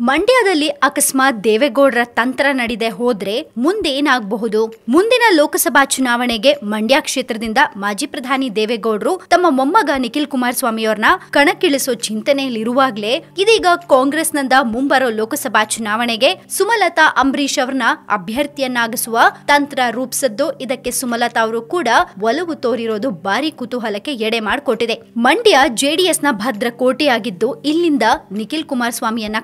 ಮಂಡ್ಯದಲ್ಲಿ ಅಕಸ್ಮಾತ್ ದೇವೇಗೌಡರ ತಂತ್ರ ನಡೆದೇ ಹೋದ್ರೆ ಮುಂದೆ ಏನಾಗಬಹುದು? ಮುಂದಿನ ಲೋಕಸಭಾ ಚುನಾವಣೆಗೆ ಮಂಡ್ಯ ಕ್ಷೇತ್ರದಿಂದ ಮಾಜಿ ಪ್ರಧಾನಿ ದೇವೇಗೌಡರು ತಮ್ಮ ಮೊಮ್ಮಗ ನಿಖಿಲ್ ಕುಮಾರಸ್ವಾಮಿಯವ್ರನ್ನ ಕಣಕ್ಕಿಳಿಸೋ ಚಿಂತನೆಯಲ್ಲಿರುವಾಗಲೇ ಇದೀಗ ಕಾಂಗ್ರೆಸ್ನಿಂದ ಮುಂಬರೋ ಲೋಕಸಭಾ ಚುನಾವಣೆಗೆ ಸುಮಲತಾ ಅಂಬರೀಶ್ ಅವರನ್ನ ಅಭ್ಯರ್ಥಿಯನ್ನಾಗಿಸುವ ತಂತ್ರ ರೂಪಿಸದ್ದು ಇದಕ್ಕೆ ಸುಮಲತಾ ಅವರು ಕೂಡ ಒಲವು ತೋರಿರೋದು ಭಾರಿ ಕುತೂಹಲಕ್ಕೆ ಎಡೆ ಮಾಡಿಕೊಟ್ಟಿದೆ. ಮಂಡ್ಯ ಜೆಡಿಎಸ್ನ ಭದ್ರ ಕೋಟೆಯಾಗಿದ್ದು ಇಲ್ಲಿಂದ ನಿಖಿಲ್ ಕುಮಾರಸ್ವಾಮಿಯನ್ನ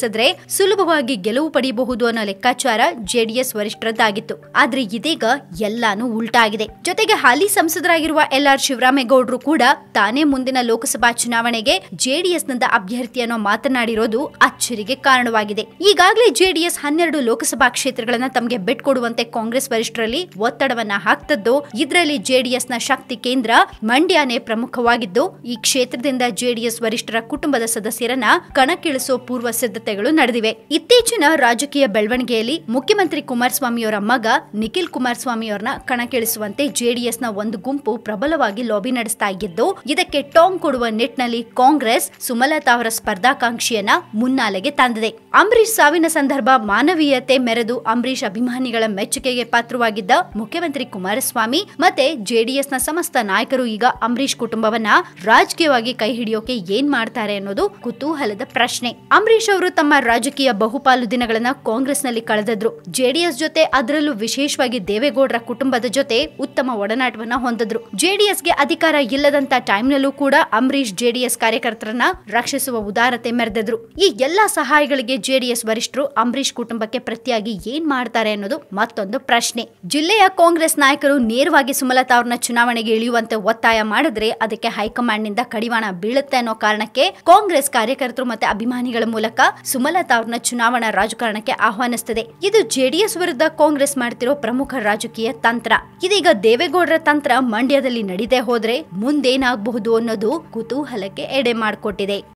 ಕಣಕ್ಕಿಳಿಸಿದ್ರೆ ಸುಲಭವಾಗಿ ಗೆಲುವು ಪಡೆಯಬಹುದು ಅನ್ನೋ ಲೆಕ್ಕಾಚಾರ ಜೆಡಿಎಸ್ ವರಿಷ್ಠರದ್ದಾಗಿತ್ತು. ಆದ್ರೆ ಇದೀಗ ಎಲ್ಲಾನು ಉಲ್ಟಾಗಿದೆ. ಜೊತೆಗೆ ಹಾಲಿ ಸಂಸದರಾಗಿರುವ ಎಲ್ ಆರ್ ಶಿವರಾಮೇಗೌಡರು ಕೂಡ ತಾನೇ ಮುಂದಿನ ಲೋಕಸಭಾ ಚುನಾವಣೆಗೆ ಜೆಡಿಎಸ್ನಿಂದ ಅಭ್ಯರ್ಥಿಯನ್ನು ಮಾತನಾಡಿರೋದು ಅಚ್ಚರಿಗೆ ಕಾರಣವಾಗಿದೆ. ಈಗಾಗಲೇ ಜೆಡಿಎಸ್ ಹನ್ನೆರಡು ಲೋಕಸಭಾ ಕ್ಷೇತ್ರಗಳನ್ನ ತಮಗೆ ಬಿಟ್ಕೊಡುವಂತೆ ಕಾಂಗ್ರೆಸ್ ವರಿಷ್ಠರಲ್ಲಿ ಒತ್ತಡವನ್ನ ಹಾಕ್ತದ್ದು, ಇದರಲ್ಲಿ ಜೆಡಿಎಸ್ನ ಶಕ್ತಿ ಕೇಂದ್ರ ಮಂಡ್ಯನೇ ಪ್ರಮುಖವಾಗಿದ್ದು, ಈ ಕ್ಷೇತ್ರದಿಂದ ಜೆಡಿಎಸ್ ವರಿಷ್ಠರ ಕುಟುಂಬದ ಸದಸ್ಯರನ್ನ ಕಣಕ್ಕಿಳಿಸೋ ಪೂರ್ವ ಸಿದ್ಧತೆಗಳು ನಡೆದಿವೆ. ಇತ್ತೀಚಿನ ರಾಜಕೀಯ ಬೆಳವಣಿಗೆಯಲ್ಲಿ ಮುಖ್ಯಮಂತ್ರಿ ಕುಮಾರಸ್ವಾಮಿಯವರ ಮಗ ನಿಖಿಲ್ ಕುಮಾರಸ್ವಾಮಿಯವರನ್ನ ಕಣಕ್ಕಿಳಿಸುವಂತೆ ಜೆಡಿಎಸ್ನ ಒಂದು ಗುಂಪು ಪ್ರಬಲವಾಗಿ ಲಾಬಿ ನಡೆಸ್ತಾ ಇದ್ದು, ಇದಕ್ಕೆ ಟಾಂಗ್ ಕೊಡುವ ನಿಟ್ಟಿನಲ್ಲಿ ಕಾಂಗ್ರೆಸ್ ಸುಮಲತಾ ಅವರ ಸ್ಪರ್ಧಾಕಾಂಕ್ಷಿಯನ್ನ ಮುನ್ನಾಲೆಗೆ ತಂದಿದೆ. ಅಂಬರೀಶ್ ಸಾವಿನ ಸಂದರ್ಭ ಮಾನವೀಯತೆ ಮೆರೆದು ಅಂಬರೀಶ್ ಅಭಿಮಾನಿಗಳ ಮೆಚ್ಚುಗೆಗೆ ಪಾತ್ರವಾಗಿದ್ದ ಮುಖ್ಯಮಂತ್ರಿ ಕುಮಾರಸ್ವಾಮಿ ಮತ್ತೆ ಜೆಡಿಎಸ್ನ ಸಮಸ್ತ ನಾಯಕರು ಈಗ ಅಂಬರೀಶ್ ಕುಟುಂಬವನ್ನ ರಾಜಕೀಯವಾಗಿ ಕೈ ಹಿಡಿಯೋಕೆ ಏನ್ ಮಾಡ್ತಾರೆ ಅನ್ನೋದು ಕುತೂಹಲದ ಪ್ರಶ್ನೆ. ಅಂಬರೀಶ್ ಅವರು ತಮ್ಮ ರಾಜಕೀಯ ಬಹುಪಾಲು ದಿನಗಳನ್ನ ಕಾಂಗ್ರೆಸ್ನಲ್ಲಿ ಕಳೆದಿದ್ರು. ಜೆಡಿಎಸ್ ಜೊತೆ ಅದರಲ್ಲೂ ವಿಶೇಷವಾಗಿ ದೇವೇಗೌಡರ ಕುಟುಂಬದ ಜೊತೆ ಉತ್ತಮ ಒಡನಾಟವನ್ನ ಹೊಂದಿದ್ರು. ಜೆಡಿಎಸ್ಗೆ ಅಧಿಕಾರ ಇಲ್ಲದಂತ ಟೈಮ್ನಲ್ಲೂ ಕೂಡ ಅಂಬರೀಶ್ ಜೆಡಿಎಸ್ ಕಾರ್ಯಕರ್ತರನ್ನ ರಕ್ಷಿಸುವ ಉದಾರತೆ ಮೆರೆದಿದ್ರು. ಈ ಎಲ್ಲಾ ಸಹಾಯಗಳಿಗೆ ಜೆಡಿಎಸ್ ವರಿಷ್ಠರು ಅಂಬರೀಶ್ ಕುಟುಂಬಕ್ಕೆ ಪ್ರತಿಯಾಗಿ ಏನ್ ಮಾಡ್ತಾರೆ ಅನ್ನೋದು ಮತ್ತೊಂದು ಪ್ರಶ್ನೆ. ಜಿಲ್ಲೆಯ ಕಾಂಗ್ರೆಸ್ ನಾಯಕರು ನೇರವಾಗಿ ಸುಮಲತಾ ಅವ್ರನ್ನ ಚುನಾವಣೆಗೆ ಇಳಿಯುವಂತೆ ಒತ್ತಾಯ ಮಾಡಿದ್ರೆ ಅದಕ್ಕೆ ಹೈಕಮಾಂಡ್ನಿಂದ ಕಡಿವಾಣ ಬೀಳುತ್ತೆ ಅನ್ನೋ ಕಾರಣಕ್ಕೆ ಕಾಂಗ್ರೆಸ್ ಕಾರ್ಯಕರ್ತರು ಮತ್ತೆ ಅಭಿಮಾನಿಗಳ ಮೂಲಕ ಸುಮಲತಾ ಅವ್ರನ್ನ ಚುನಾವಣಾ ರಾಜಕಾರಣಕ್ಕೆ ಆಹ್ವಾನಿಸುತ್ತದೆ ಇದು ಜೆಡಿಎಸ್ ವಿರುದ್ಧ ಕಾಂಗ್ರೆಸ್ ಮಾಡ್ತಿರೋ ಪ್ರಮುಖ ರಾಜಕೀಯ ತಂತ್ರ. ಇದೀಗ ದೇವೇಗೌಡರ ತಂತ್ರ ಮಂಡ್ಯದಲ್ಲಿ ನಡೀದೇ ಹೋದ್ರೆ ಮುಂದೇನಾಗಬಹುದು ಅನ್ನೋದು ಕುತೂಹಲಕ್ಕೆ ಎಡೆ ಮಾಡಿಕೊಟ್ಟಿದೆ.